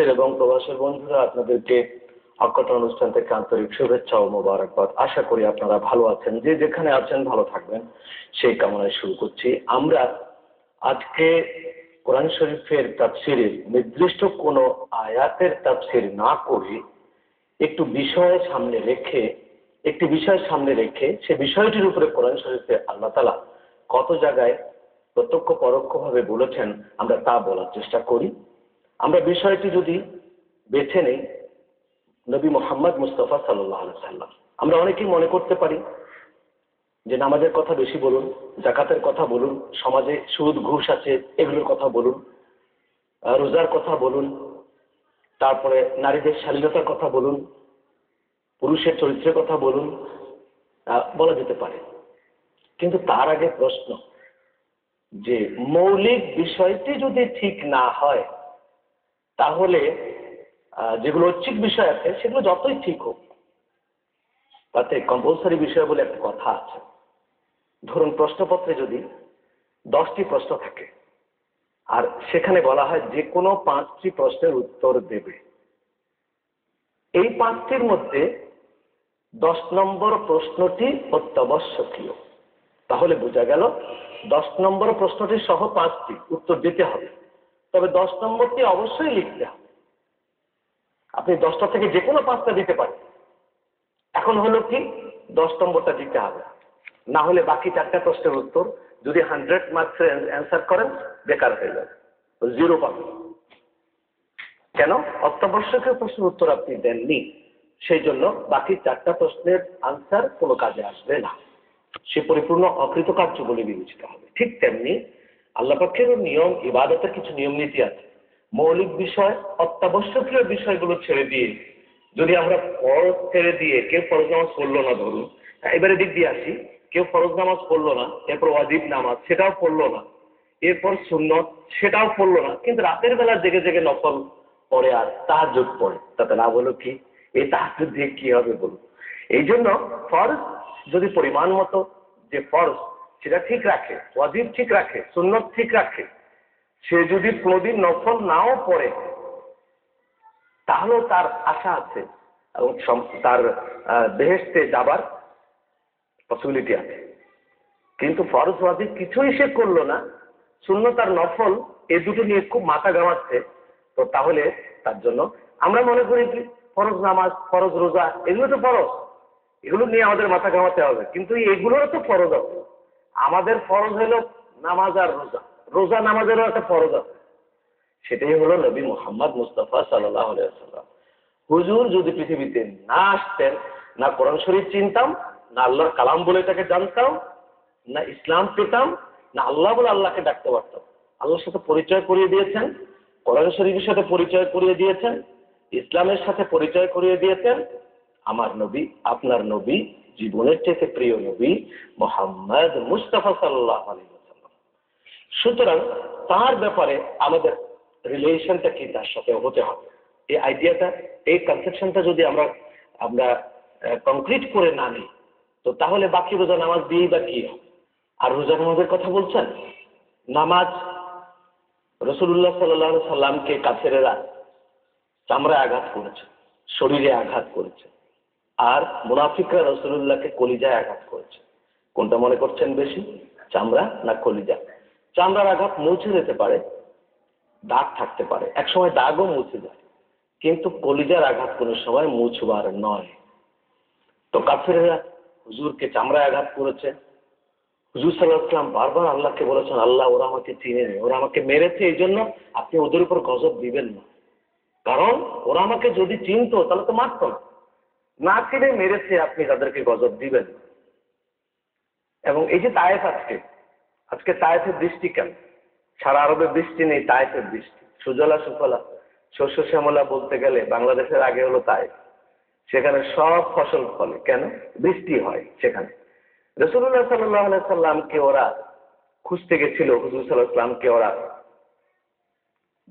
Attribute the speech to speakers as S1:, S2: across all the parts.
S1: দেশের এবং প্রবাসের বন্ধুরা, আপনাদেরকে অক্ষত অনুষ্ঠান থেকে আন্তরিক শুভেচ্ছা ও মোবারকবাদ। আশা করি আপনারা ভালো আছেন। যে যেখানে আছেন, ভালো থাকবেন। সেই কামনায় শুরু করছি। আমরা আজকে কোরআন শরীফের তাফসিরের নির্দিষ্ট কোনো আয়াতের তাফসির না করে, একটু বিষয় সামনে রেখে, একটি বিষয় সামনে রেখে সে বিষয়টির উপরে কোরআন শরীফে আল্লাহ তালা কত জায়গায় প্রত্যক্ষ পরোক্ষভাবে বলেছেন, আমরা তা বলার চেষ্টা করি। আমরা বিষয়টি যদি বেছে নেই, নবী মোহাম্মদ মুস্তফা সাল্লাহ সাল্লাম আমরা অনেকেই মনে করতে পারি যে নামাজের কথা বেশি বলুন, জাকাতের কথা বলুন, সমাজে সুদ, ঘুষ আছে, এগুলোর কথা বলুন রোজার কথা বলুন, তারপরে নারীদের শালীনতার কথা বলুন, পুরুষের চরিত্রের কথা বলুন বলা যেতে পারে। কিন্তু তার আগে প্রশ্ন যে মৌলিক বিষয়টি যদি ঠিক না হয় তাহলে যেগুলো ঐচ্ছিক বিষয় আছে, সেগুলো যতই ঠিক হোক, তাতে কম্পালসারি বিষয় বলে একটা কথা আছে। ধরুন প্রশ্নপত্রে যদি দশটি প্রশ্ন থাকে, আর সেখানে বলা হয় যে কোনো পাঁচটি প্রশ্নের উত্তর দেবে। এই পাঁচটির মধ্যে দশ নম্বর প্রশ্নটি অত্যাবশ্যকীয়। তাহলে বোঝা গেল, দশ নম্বর প্রশ্নটি সহ পাঁচটি উত্তর দিতে হবে। তবে দশ নম্বরটি অবশ্যই লিখতে হবে। আপনি দশটা থেকে যে কোনো পাঁচটা দিতে পারেন। এখন হলো কি, দশ নম্বরটা দিতে হবে। না হলে বাকি চারটা প্রশ্নের উত্তর যদি হান্ড্রেড মার্কসের অ্যান্সার করেন, বেকার হয়ে যাবে। জিরো পাবেন। কেন? অত্যাবশ্যকীয় প্রশ্নের উত্তর আপনি দেননি। সেই জন্য বাকি চারটা প্রশ্নের আনসার কোনো কাজে আসবে না। সে পরিপূর্ণ অকৃতকার্য বলে বিবেচিত হবে। ঠিক তেমনি আল্লাহ নিয়ম, ইবাদতের কিছু নিয়ম নীতি আছে। মৌলিক বিষয়, অত্যাবশ্যকীয় বিষয়গুলো ছেড়ে দিয়ে যদি আমরা ফরজ ছেড়ে দিয়ে কেউ ফরজ নামাজ পড়ল না ধরুন, এবারে দিক দিয়ে আসি, কেউ ফরজ নামাজ পড়ল না, এরপর ওয়াজিব নামাজ, সেটাও পড়ল না, এরপর সুন্নত, সেটাও পড়ল না, কিন্তু রাতের বেলা জেগে জেগে নকল পড়ে আর তাহাজুদ পড়ে। তাতে লাভ হলো কি? এই তাহাজুদ দিয়ে কি হবে বলুন? এই জন্য ফরজ যদি পরিমাণ মতো, যে ফরজ সেটা ঠিক রাখে ওয়াজিব ঠিক রাখে সুন্নত ঠিক রাখে। সে যদি কোনোদিন নফল নাও পড়ে তাহলেও তার আশা আছে এবং তার আহ, বেহেশতে যাবার পসিবিলিটি আছে। কিন্তু ফরজ ওয়াজিব কিছুই সে করল না শূন্য তার নফল এই দুটো নিয়ে খুব মাথা গামাচ্ছে তো তাহলে তার জন্য আমরা মনে করি কি ফরজ নামাজ ফরজ রোজা এগুলো তো ফরজ। এগুলো নিয়ে আমাদের মাথা ঘামাতে হবে কিন্তু এগুলোরও তো ফরজ আছে। আমাদের ফরজ হলো নামাজ আর রোজা। রোজা নামাজেরও একটা ফরজ আছে। সেটাই হলো নবী মোহাম্মদ মুস্তফা সাল্লাহ হুজুর যদি পৃথিবীতে না আসতেন, না কোরআন শরীফ চিনতাম, না আল্লাহর কালাম বলে এটাকে জানতাম, না ইসলাম পেতাম, না আল্লাহ বলে আল্লাহকে ডাকতে পারতাম। আল্লাহর সাথে পরিচয় করিয়ে দিয়েছেন, কোরআন শরীফের সাথে পরিচয় করিয়ে দিয়েছেন, ইসলামের সাথে পরিচয় করিয়ে দিয়েছেন। আমার নবী, আপনার নবী জীবনের থেকে প্রিয় নবী মোহাম্মদ মুস্তাফা সাল্লাহ সুতরাং তার ব্যাপারে আমাদের রিলেশনটা কি তার সাথে হতে হবে? এই আইডিয়াটা এই কনসেপশনটা যদি আমরা আমরা কংক্রিট করে না নিই, তো তাহলে বাকি রোজা নামাজ দিয়েই বা কি আর রোজা নামাজের কথা বলছেন? নামাজ রসুল্লাহ সাল্লাহ সাল্লামকে কাছেরেরা চামড়ায় আঘাত করেছে, শরীরে আঘাত করেছে। আর মুনাফিকরা রসুল্লাহকে কলিজায় আঘাত করেছে। কোনটা মনে করছেন বেশি, চামড়া না কলিজা? চামড়ার আঘাত মুছে যেতে পারে, দাগ থাকতে পারে। একসময় দাগও মুছে যায়। কিন্তু কলিজার আঘাত কোনো সময় মুছবার নয়। তো কাফেরেরা হুজুরকে চামড়ায় আঘাত করেছে। হুজুর সাল্লাহ ইসলাম বারবার আল্লাহকে বলেছেন, আল্লাহ, ওরা আমাকে চিনে নেই। ওরা আমাকে মেরেছে এই জন্য আপনি ওদের উপর গজব দিবেন না। কারণ ওরা আমাকে যদি চিনতো, তাহলে তো মারতো না। না চিনে মেরেছে আপনি তাদেরকে গজব দিবেন এবং এই যে তায়েফ আজকে আজকে তায়েফের বৃষ্টি কেন সারা আরবে বৃষ্টি নেই, তায়েফের বৃষ্টি। সুজলা সুফলা, শস্য শ্যামলা বলতে গেলে বাংলাদেশের আগে হলো তায়েফ। সেখানে সব ফসল ফলে। কেন? বৃষ্টি হয় সেখানে। রসুল্লাহ সাল্লাহ সাল্লামকে ওরা খুঁজতে গেছিল, হুজুর সাল্লাহ সাল্লামকে ওরা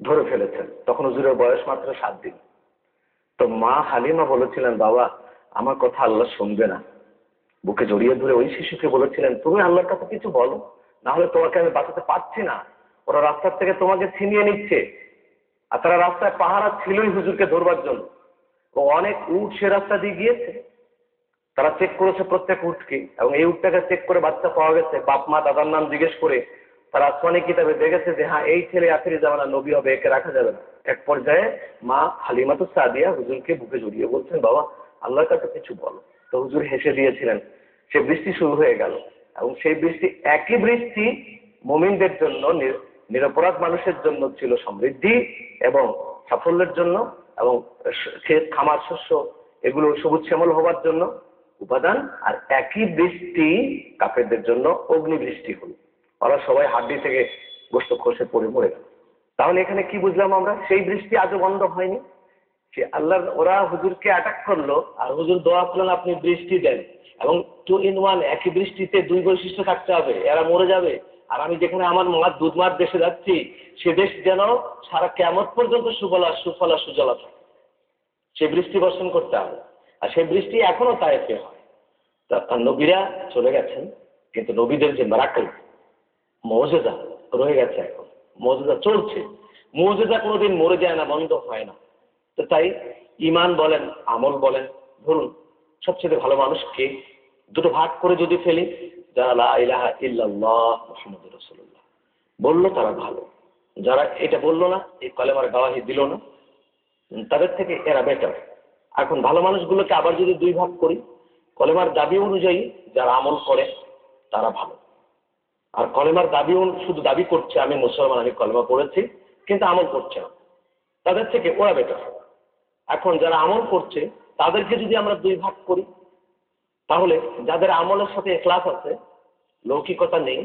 S1: ধরে ফেলেছেন। তখন হুজুরের বয়স মাত্র সাত দিন। তো মা হালিমা বলেছিলেন, বাবা, আমার কথা আল্লাহ শুনবে না। বুকে জড়িয়ে ধরে ওই শিশুকে বলেছিলেন, তুমি আল্লাহর কাছে কিছু বলো না হলে তোমাকে আমি বাঁচাতে পারছি না। ওরা রাস্তার থেকে তোমাকে ছিনিয়ে নিচ্ছে। আর তারা রাস্তায় পাহারা ছিলই হুজুরকে ধরবার জন্য। ও অনেক উট সে রাস্তা দিয়ে গিয়েছে। তারা চেক করেছে প্রত্যেক উটকে এবং এই উটটাকে চেক করে বাচ্চা পাওয়া গেছে। বাপ, মা, দাদার নাম জিজ্ঞেস করে তারা আসমানি কিতাবে দেখেছে যে হ্যাঁ এই ছেলে আখেরি জামানা নবী হবে, একে রাখা যাবে না। এক পর্যায়ে মা হালিমাতু সাদিয়া হুজুরকে বুকে জড়িয়ে বলছেন, বাবা, আল্লাহর কাছে কিছু বলো। তো হুজুর হেসে দিয়েছিলেন, সে বৃষ্টি শুরু হয়ে গেল। এবং সেই বৃষ্টি, একই বৃষ্টি মুমিনদের জন্য নির- নিরপরাধ মানুষের জন্য ছিল সমৃদ্ধি এবং সাফল্যের জন্য এবং ক্ষেত খামার শস্য, এগুলো সবুজ শ্যামল হবার জন্য উপাদান। আর একই বৃষ্টি কাপেরদের জন্য অগ্নিবৃষ্টি হল। ওরা সবাই হাড্ডি থেকে গোস্ত খসে পড়ে মরে গেল। তাহলে এখানে কি বুঝলাম আমরা? সেই বৃষ্টি আজও বন্ধ হয়নি। সে আল্লাহ ওরা হুজুরকে অ্যাটাক করল, আর হুজুর দোয়া করলেন, আপনি বৃষ্টি দেন। এবং টু ইন ওয়ান একই বৃষ্টিতে দুই বৈশিষ্ট্য থাকতে হবে। এরা মরে যাবে। আর আমি যেখানে আমার মার দেশে যাচ্ছি, সে দেশ যেন সারা কেমন পর্যন্ত সুফলা সুফলা, সুজলা থাকে। সে বৃষ্টি বর্ষণ করতে হবে। আর সেই বৃষ্টি এখনও তাইফে হয়। তা নবীরা চলে গেছেন, কিন্তু নবীদের যে মেরাকল মৌজেদা রয়ে গেছে এখন। মৌজেদা চলছে। মৌজেদা কোনোদিন মরে যায় না, বন্ধ হয় না। তো তাই ইমান বলেন, আমল বলেন, ধরুন সবচেয়ে ভালো মানুষকে দুটো ভাগ করে যদি ফেলি, যারা ইলাহা ইল্লাল্লাহ বলল তারা ভালো। যারা এটা বলল না, এই কলেমার গাওয়াহি দিল না, তাদের থেকে এরা বেটার এখন ভালো মানুষগুলোকে আবার যদি দুই ভাগ করি, কলেমার দাবি অনুযায়ী যারা আমল করে, তারা ভালো। আর কলেমার দাবি শুধু দাবি করছে, আমি মুসলমান, আমি কলেমা পড়েছি, কিন্তু আমল করছে না। তাদের থেকে ওরা বেটার এখন যারা আমল করছে, তাদেরকে যদি আমরা দুই ভাগ করি, তাহলে যাদের আমলের সাথে এখলাস আছে, লৌকিকতা নেই,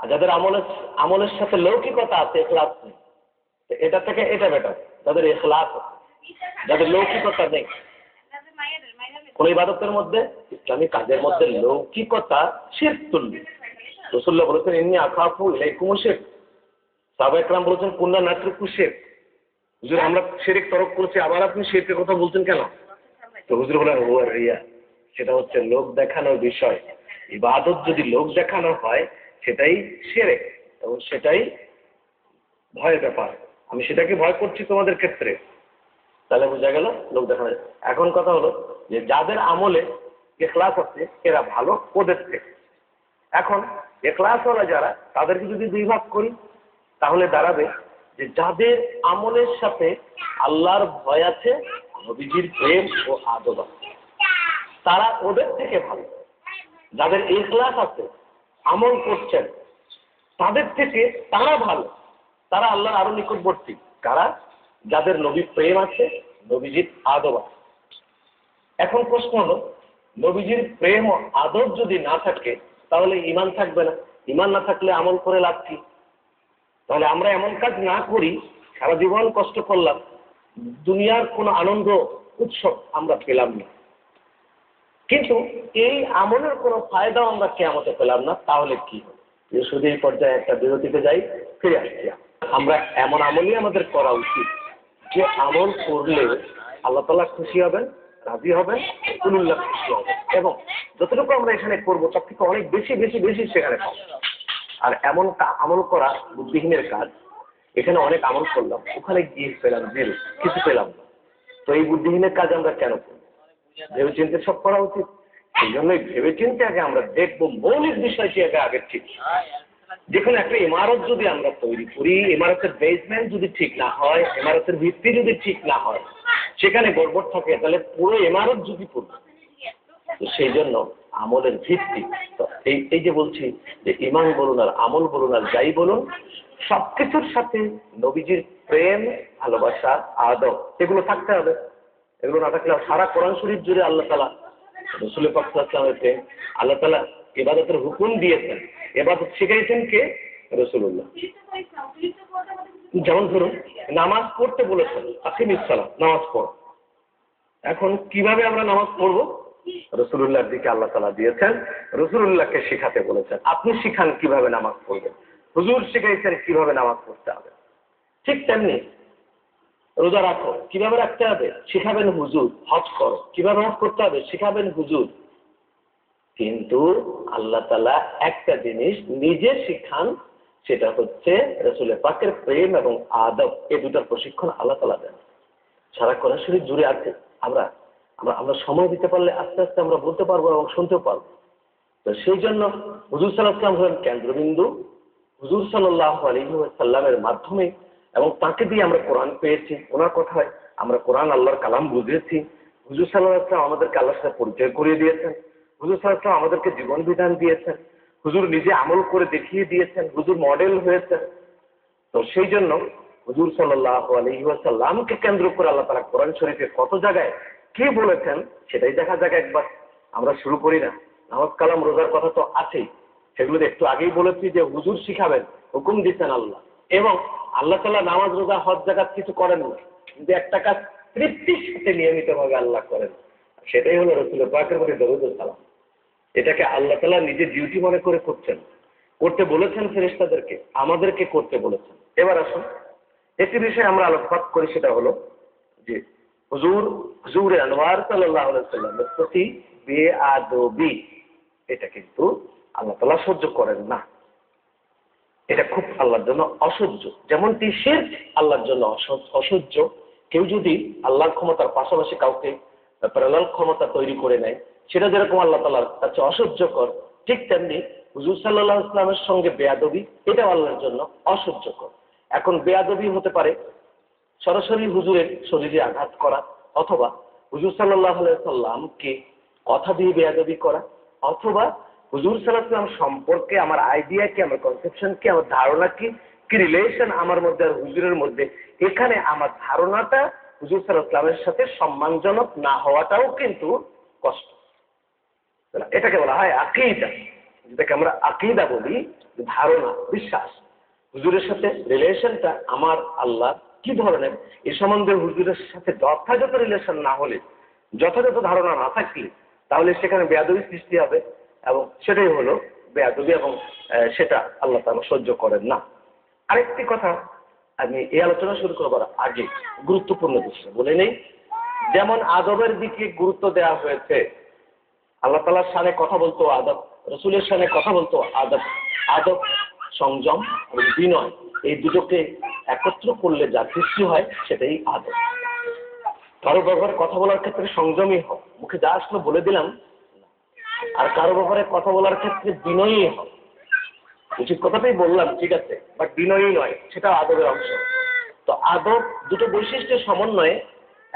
S1: আর যাদের আমলের আমলের সাথে লৌকিকতা আছে এখলাস নেই এটা থেকে এটা বেটার যাদের এখলাস যাদের লৌকিকতা নেই। কোন ইবাদতের মধ্যে, ইসলামী কাজের মধ্যে লৌকিকতা শেষ তুল্য। রসুল্লাহ বলেছেন এমনি আখাফু ইলাইকুম শেখ সাহবা একরাম বলেছেন, কুন্না নাট্রিকু শেখ হুজুর, আমরা শেরেক তরক করেছি, আবার আপনি শেরেকের কথা বলছেন কেন? তো হুজুর বলেন ও রিয়া। সেটা হচ্ছে লোক দেখানোর বিষয়। ইবাদত যদি লোক দেখানো হয়, সেটাই সেরেক এবং সেটাই ভয়ের ব্যাপার। আমি সেটাকে ভয় করছি তোমাদের ক্ষেত্রে। তাহলে বোঝা গেল লোক দেখানো। এখন কথা হলো যে, যাদের আমলে যে ক্লাস আছে, এরা ভালো ওদের থেকে। এখন এখলাসওয়ালা যারা, তাদেরকে যদি দুই ভাগ করি, তাহলে দাঁড়াবে যে যাদের আমলের সাথে আল্লাহর ভয় আছে, নবীজির প্রেম ও আদব আছে। তারা ওদের থেকে ভালো। যাদের এখলাস আছে, আমল করছেন, তাদের থেকে তারা ভালো। তারা আল্লাহর আরও নিকটবর্তী। কারা? যাদের নবী প্রেম আছে, নবীজির আদব আছে। এখন প্রশ্ন হলো, নবীজির প্রেম ও আদব যদি না থাকে তাহলে ইমান থাকবে না। ইমান না থাকলে আমল করে লাভ কি? তাহলে আমরা এমন কাজ না করি, সারা জীবন কষ্ট করলাম, দুনিয়ার কোনো আনন্দ, উৎসব আমরা পেলাম না। কিন্তু এই আমলের কোনো ফায়দাও আমরা কেমতে পেলাম না, তাহলে কি হবে? শুধু এই পর্যায়ে একটা বিরতিতে যাই, ফিরে আসছি আমরা। এমন আমলই আমাদের করা উচিত, যে আমল করলে আল্লাহ তালা খুশি হবেন রাজি হবেন উলুল্লাহ খুশি হবেন এবং যতটুকু আমরা এখানে করব, তার থেকে অনেক বেশি বেশি বেশি সেখানে পাবো। আর এমন কা- আমল করা বুদ্ধিহীনের কাজ, এখানে অনেক আমল করলাম, ওখানে গিয়ে পেলাম জিরো কিছু পেলাম না। তো এই বুদ্ধিহীনের কাজ আমরা কেন করব? ভেবে চিন্তে সব করা উচিত। সেই জন্যই ভেবে চিন্তে আগে আমরা দেখব, মৌলিক বিষয়টি আগে আগে ঠিক। যেখানে একটা ইমারত যদি আমরা তৈরি করি, ইমারতের বেসমেন্ট যদি ঠিক না হয়, ইমারতের ভিত্তি যদি ঠিক না হয় সেখানে গড়বড় থাকে, তাহলে পুরো ইমারত যদি পড়বে তো সেই জন্য আমলের ভিত্তি এই এই যে বলছি যে ইমান বলুন আর আমল বলুন আর যাই বলুন, সবকিছুর সাথে নবীজির প্রেম, ভালোবাসা, আদব, এগুলো থাকতে হবে। এগুলো না থাকলে সারা কোরআন শরীফ জুড়ে আল্লাহ তালা রসুল পাকসালামের প্রেম, আল্লাহ তালা এবাদতের হুকুম দিয়েছেন। এবাদত শিখাইছেন কে? রসুল্লাহ যেমন ধরুন নামাজ পড়তে বলেছেন। আকিম ইসালাম, নামাজ পড়। এখন কীভাবে আমরা নামাজ পড়ব? রসুল্লাহর দিকে আল্লাহ তালা দিয়েছেন রসুল্লাহকে শিখাতে বলেছেন। আপনি শিখান কীভাবে নামাজ পড়বেন। হুজুর শিখাইছেন কীভাবে নামাজ পড়তে হবে। ঠিক তেমনি রোজা রাখো। কীভাবে রাখতে হবে? শিখাবেন হুজুর, হজ করো। কীভাবে হজ করতে হবে? শিখাবেন হুজুর। কিন্তু আল্লাহ তালা একটা জিনিস নিজে শিখান সেটা হচ্ছে রসুলের পাকের প্রেম এবং আদব, এই দুটার প্রশিক্ষণ আল্লাহ তালা দেন। সারা কোরআন জুড়ে আছে। আমরা আমরা আমরা সময় দিতে পারলে আস্তে আস্তে আমরা বলতে পারব এবং শুনতেও পারব। তো সেই জন্য হুজুর সাল্লাহাম হলেন কেন্দ্রবিন্দু। হুজুর সাল্লাহ আলহিসাল্লামের মাধ্যমে এবং তাকে দিয়ে আমরা কোরআন পেয়েছি। ওনার কথায় আমরা কোরআন আল্লাহর কালাম বুঝেছি। হুজুর সাল্লাহাম আমাদেরকে আল্লাহর সাথে পরিচয় করিয়ে দিয়েছেন। হুজুর সাল্লাহাম আমাদেরকে জীবন বিধান দিয়েছেন। হুজুর নিজে আমল করে দেখিয়ে দিয়েছেন, হুজুর মডেল হয়েছেন। তো সেই জন্য হুজুর সাল্লাহ আলহিহাসাল্লামকে কেন্দ্র করে আল্লাহ তারা কোরআন শরীফে কত জায়গায় কি বলেছেন সেটাই দেখা যাক একবার। আমরা শুরু করি না। নামাজ, কালাম, রোজার কথা তো আছেই। সেগুলো একটু আগেই বলেছি যে হুজুর শিখাবেন, হুকুম দিচ্ছেন আল্লাহ। এবং আল্লাহ তাল্লাহ নামাজ, রোজা, হজ জায়গা কিছু করেন না। কিন্তু একটা কাজ তৃপ্তির সাথে নিয়মিতভাবে আল্লাহ করেন। সেটাই হলো রসুল পাকের প্রতি দরুদ সালাম। এটাকে আল্লাহ তালা নিজের ডিউটি মনে করে করছেন। করতে বলেছেন ফেরেস্তাদেরকে আমাদেরকে করতে বলেছেন। এবার আসুন, একটি বিষয়ে আমরা আলোকপাত করি, সেটা হলো যে হুজুর হুজুর আনোয়ার সাল্লাহ সাল্লামের প্রতি বে আদবি এটা কিন্তু আল্লাহ তালা সহ্য করেন না। এটা খুব আল্লাহর জন্য অসহ্য। যেমনটি শের আল্লাহর জন্য অসহ্য। কেউ যদি আল্লাহর ক্ষমতার পাশাপাশি কাউকে প্যারালাল ক্ষমতা তৈরি করে নেয় সেটা যেরকম আল্লাহ তালার কাছে অসহ্যকর, ঠিক তেমনি হুজুর সাল্লাহ ইসলামের সঙ্গে বেয়াদবি, এটাও আল্লাহর জন্য অসহ্যকর। এখন বেয়াদবি হতে পারে সরাসরি হুজুরের শরীরে আঘাত করা অথবা হুজুর সাল্লাহ সাল্লামকে কথা দিয়ে বেয়াদবি করা অথবা হুজুর সাল্লাহাম সম্পর্কে আমার আইডিয়া কি, আমার কনসেপশন কি, আমার ধারণা কি কি রিলেশন আমার মধ্যে আর হুজুরের মধ্যে, এখানে আমার ধারণাটা হুজুর সাল্লাহামের সাথে সম্মানজনক না হওয়াটাও কিন্তু কষ্ট। এটাকে বলা হয় আকিদা। যেটাকে আমরা আকিদা বলি ধারণা, বিশ্বাস। হুজুরের সাথে রিলেশনটা আমার আল্লাহ কি ধরনের? এ সম্বন্ধে হুজুরের সাথে যথাযথ রিলেশন না হলে, যথাযথ ধারণা না থাকলে, তাহলে সেখানে বেয়াদবি সৃষ্টি হবে এবং সেটাই হলো বেয়াদবি এবং সেটা আল্লাহ তালা সহ্য করেন না। আরেকটি কথা আমি এই আলোচনা শুরু করবার আগে গুরুত্বপূর্ণ বিষয় বলে নেই। যেমন আদবের দিকে গুরুত্ব দেওয়া হয়েছে আল্লাহ তালার সানে কথা বলতো আদব, রসুলের সানে কথা বলতো আদব। আদব, সংযম এবং বিনয়, এই দুটোকে একত্র করলে যা সৃষ্টি হয় সেটাই আদব। কারও ব্যাপারে কথা বলার ক্ষেত্রে সংযমী হোক মুখে যা আসলো বলে দিলাম, আর কারও ব্যাপারে কথা বলার ক্ষেত্রে বিনয়ী হোক উচিত কথাটাই বললাম, ঠিক আছে বাট বিনয়ী নয়, সেটা আদবের অংশ। তো আদব দুটো বৈশিষ্ট্যের সমন্বয়ে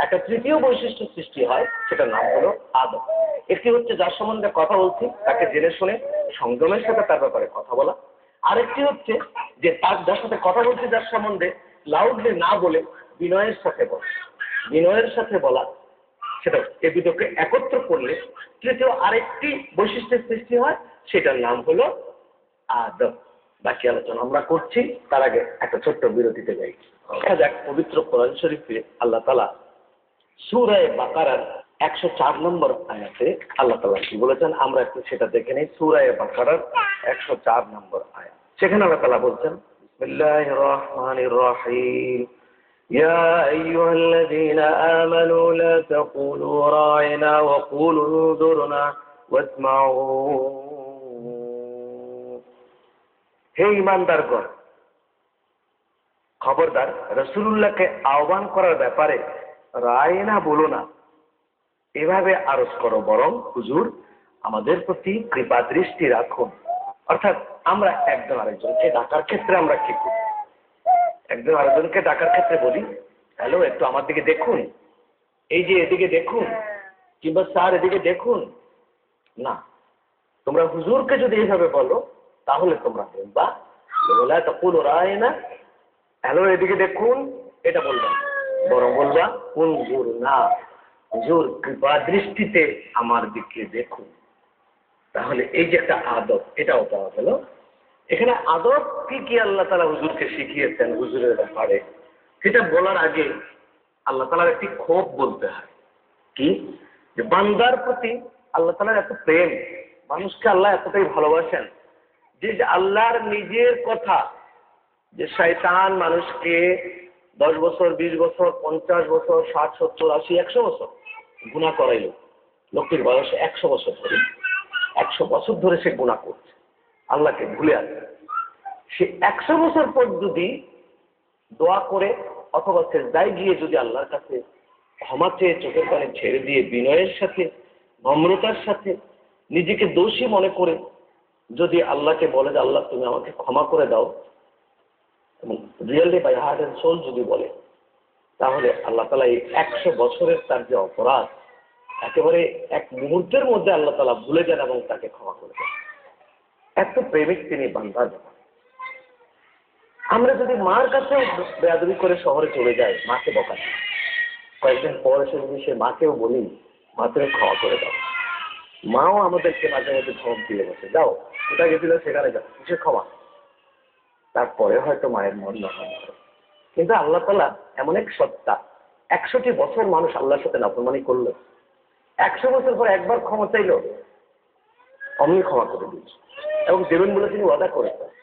S1: একটা তৃতীয় বৈশিষ্ট্য সৃষ্টি হয়, সেটার নাম হলো আদব। একটি হচ্ছে যার সম্বন্ধে কথা বলছি, তাকে জেনে শুনে সংযমের সাথে তার ব্যাপারে কথা বলা। আরেকটি হচ্ছে যে তার, যার সাথে কথা বলছি, যার সম্বন্ধে লাউডলি না বলে বিনয়ের সাথে বলা। বিনয়ের সাথে বলা, সেটা এ দুটোকে একত্র করলে তৃতীয় আরেকটি বৈশিষ্ট্যের সৃষ্টি হয়, সেটার নাম হলো আদব। বাকি আলোচনা আমরা করছি, তার আগে একটা ছোট্ট বিরতিতে যাই। দেখা যাক পবিত্র কোরআন শরীফে আল্লাহ তালা সুরায় বাকারার একশো চার নম্বর আয়াতে আল্লাহ তালা কি বলেছেন আমরা একটু সেটা দেখে নিই সুরায় বাকারার একশো চার নম্বর আয়াত সেখানে আল্লাহ তালা বলছেন বিসমিল্লাহ রহমান রহিম يا أيها الذين آمنوا لا تقولوا راعنا وقولوا انظرنا واسمعوا হে ইমানদারগণ খবরদার রসুল্লাহকে আহ্বান করার ব্যাপারে রায় না বলো না। এভাবে আরজ করো বরং হুজুর, আমাদের প্রতি কৃপা দৃষ্টি রাখুন। অর্থাৎ আমরা একজন আরেকজনকে ডাকার ক্ষেত্রে আমরা কি করি? একজন আরেকজনকে ডাকার ক্ষেত্রে বলি, হ্যালো, একটু আমার দিকে দেখুন। এই যে এদিকে দেখুন, কিংবা স্যার এদিকে দেখুন। না, তোমরা হুজুরকে যদি এইভাবে বলো, তাহলে তোমরা বলবা হ্যালো, এদিকে দেখুন। এটা বলবা বরং বলবা কোন জোর না, জোর কৃপা দৃষ্টিতে আমার দিকে দেখুন। তাহলে এই যে একটা আদব, এটাও পাওয়া গেল। এখানে আদব কি কি আল্লাহ তালা হুজুরকে শিখিয়েছেন? হুজুরের ব্যাপারে। সেটা বলার আগে আল্লাহ তালার একটি ক্ষোভ বলতে হয়। কি? যে বান্দার প্রতি আল্লাহ তালার এত প্রেম, মানুষকে আল্লাহ এতটাই ভালোবাসেন, যে আল্লাহর নিজের কথা, যে শয়তান মানুষকে দশ বছর, বিশ বছর, পঞ্চাশ বছর, ষাট, সত্তর, আশি, একশো বছর গুণা করাইল। লোকটির বয়স একশো বছর ধরে। একশো বছর ধরে সে গুণা করছে। আল্লাহকে ভুলে আছে সে একশো বছর পর যদি দোয়া করে অথবা সেজদায় গিয়ে যদি আল্লাহর কাছে ক্ষমা চেয়ে চোখের পানি ছেড়ে দিয়ে বিনয়ের সাথে, নম্রতার সাথে নিজেকে দোষী মনে করে যদি আল্লাহকে বলে যে, আল্লাহ, তুমি আমাকে ক্ষমা করে দাও। Really by heart and soul যদি বলে, তাহলে আল্লাহ তালা এই একশো বছরের তার যে অপরাধ, একেবারে এক মুহূর্তের মধ্যে আল্লাহ তালা ভুলে যান এবং তাকে ক্ষমা করে দেন। এত প্রেমিক তিনি ব্যাপার আমরা যদি মার কাছে বেয়াদবি করে শহরে চলে যাই, মাকে বকাই কয়েকদিন পর এসে যদি সে মাকেও বলি, মা তুমি ক্ষমা করে দাও। মাও আমাদেরকে মাঝে মাঝে ধমক দিয়ে বসে, যাও, কোথায় গেছিল সেখানে যাও কিসের ক্ষমা। তারপরে হয়তো মায়ের মরণ হবে কিন্তু আল্লাহ তালা এমন এক সত্তা, একশোটি বছর মানুষ আল্লাহর সাথে নাফরমানি করল। একশো বছর পর একবার ক্ষমা চাইল আমি ক্ষমা করে দিয়েছে। এবং দেবেন বলে তিনি ওয়াদা করেছেন।